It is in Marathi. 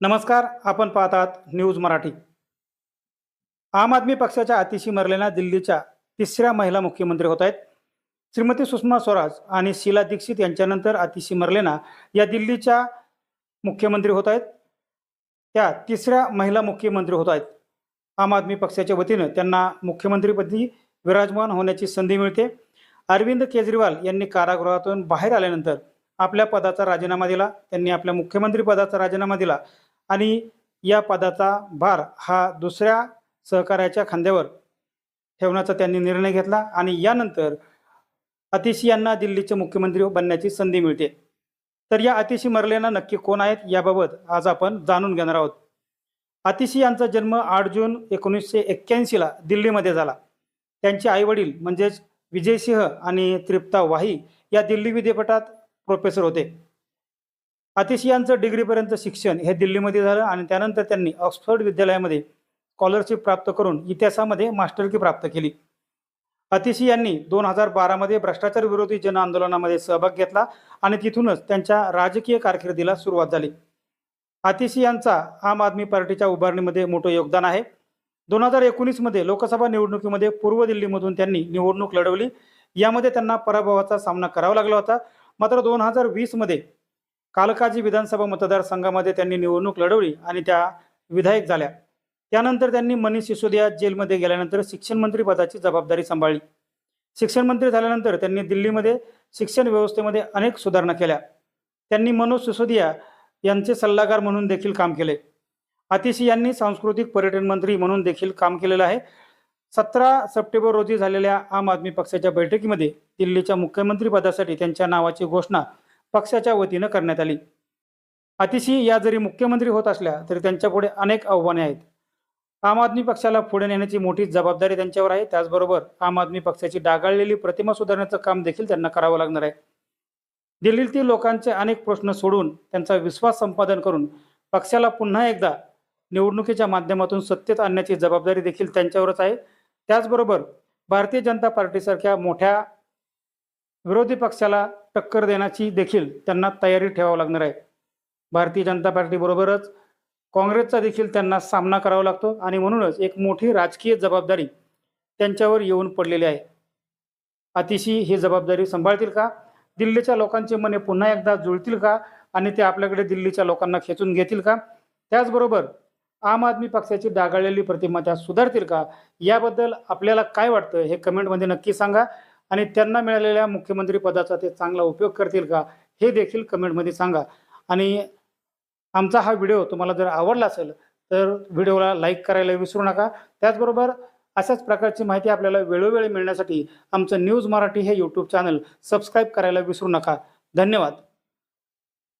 नमस्कार आपण पाहतात न्यूज मराठी. आम आदमी पक्षाच्या अतिशी मरलेल्या दिल्लीच्या तिसऱ्या महिला मुख्यमंत्री होत आहेत. श्रीमती सुषमा स्वराज आणि शीला दीक्षित यांच्यानंतर अतिशी मरलेना या दिल्लीच्या मुख्यमंत्री होत आहेत. त्या तिसऱ्या महिला मुख्यमंत्री होत आहेत. आम आदमी पक्षाच्या वतीनं त्यांना मुख्यमंत्रीपदी विराजमान होण्याची संधी मिळते. अरविंद केजरीवाल यांनी कारागृहातून बाहेर आल्यानंतर आपल्या पदाचा राजीनामा दिला. त्यांनी आपल्या मुख्यमंत्री पदाचा राजीनामा दिला. आणि या पदाचा भार हा दुसऱ्या सहकार्याच्या खांद्यावर ठेवण्याचा त्यांनी निर्णय घेतला आणि यानंतर अतिशी यांना दिल्लीचे मुख्यमंत्री बनण्याची संधी मिळते. तर या अतिशी मरलेना नक्की कोण आहेत याबाबत आज आपण जाणून घेणार आहोत. अतिशी यांचा जन्म आठ जून एकोणीसशे एक्क्याऐंशीला दिल्लीमध्ये झाला. त्यांचे आईवडील म्हणजेच विजयसिंह आणि तृप्ता वाही या दिल्ली विद्यापीठात प्रोफेसर होते. अतिशी यांचं डिग्रीपर्यंत शिक्षण हे दिल्लीमध्ये झालं आणि त्यानंतर त्यांनी ऑक्सफर्ड विद्यालयामध्ये स्कॉलरशिप प्राप्त करून इतिहासामध्ये मास्टरकी प्राप्त केली. अतिशी यांनी दोन हजार बारामध्ये भ्रष्टाचार विरोधी जन आंदोलनामध्ये सहभाग घेतला आणि तिथूनच त्यांच्या राजकीय कारकिर्दीला सुरुवात झाली. अतिशी यांचा आम आदमी पार्टीच्या उभारणीमध्ये मोठं योगदान आहे. दोन हजार एकोणीसमध्ये लोकसभा निवडणुकीमध्ये पूर्व दिल्लीमधून त्यांनी निवडणूक लढवली. यामध्ये त्यांना पराभवाचा सामना करावा लागला होता. मात्र दोन हजार वीसमध्ये कालकाजी विधानसभा मतदारसंघामध्ये त्यांनी निवडणूक लढवली आणि त्या विधायक झाल्या. त्यानंतर त्यांनी मनीष सिसोदिया जेलमध्ये गेल्यानंतर शिक्षण मंत्री पदाची जबाबदारी सांभाळली. शिक्षण मंत्री झाल्यानंतर त्यांनी दिल्लीमध्ये शिक्षण व्यवस्थेमध्ये अनेक सुधारणा केल्या. त्यांनी मनोज सिसोदिया यांचे सल्लागार म्हणून देखील काम केले. अतिशी यांनी सांस्कृतिक पर्यटन मंत्री म्हणून देखील काम केलेलं आहे. सतरा सप्टेंबर रोजी झालेल्या आम आदमी पक्षाच्या बैठकीमध्ये दिल्लीच्या मुख्यमंत्री पदासाठी त्यांच्या नावाची घोषणा पक्षाच्या वतीनं करण्यात आली. अतिशी या जरी मुख्यमंत्री होत असल्या तरी त्यांच्यापुढे अनेक आव्हाने आहेत. आम आदमी पक्षाला पुढे नेण्याची मोठी जबाबदारी त्यांच्यावर आहे. त्याचबरोबर आम आदमी पक्षाची डागाळलेली प्रतिमा सुधारण्याचं काम देखील त्यांना करावं लागणार आहे. दिल्लीतील लोकांचे अनेक प्रश्न सोडून त्यांचा विश्वास संपादन करून पक्षाला पुन्हा एकदा निवडणुकीच्या माध्यमातून सत्तेत आणण्याची जबाबदारी देखील त्यांच्यावरच आहे. त्याचबरोबर भारतीय जनता पार्टीसारख्या मोठ्या विरोधी पक्षाला टक्कर देण्याची देखील त्यांना तयारी ठेवावं लागणार आहे. भारतीय जनता पार्टीबरोबरच काँग्रेसचा देखील त्यांना सामना करावा लागतो आणि म्हणूनच एक मोठी राजकीय जबाबदारी त्यांच्यावर येऊन पडलेली आहे. अतिशी ही जबाबदारी सांभाळतील का? दिल्लीच्या लोकांचे मने पुन्हा एकदा जुळतील का? आणि ते आपल्याकडे दिल्लीच्या लोकांना खेचून घेतील का? त्याचबरोबर आम आदमी पक्षाची डागाळलेली प्रतिमा त्या सुधारतील का? याबद्दल आपल्याला काय वाटतं हे कमेंटमध्ये नक्की सांगा. आणि त्यांना मिळालेल्या मुख्यमंत्री पदाचा ते चांगला उपयोग करतील का हे देखील कमेंटमध्ये सांगा. आणि आमचा हा व्हिडिओ तुम्हाला जर आवडला असेल तर व्हिडिओला लाईक करायला विसरू नका. त्याचबरोबर अशाच प्रकारची माहिती आपल्याला वेळोवेळी मिळण्यासाठी आमचं न्यूज मराठी हे यूट्यूब चॅनल सबस्क्राईब करायला विसरू नका. धन्यवाद.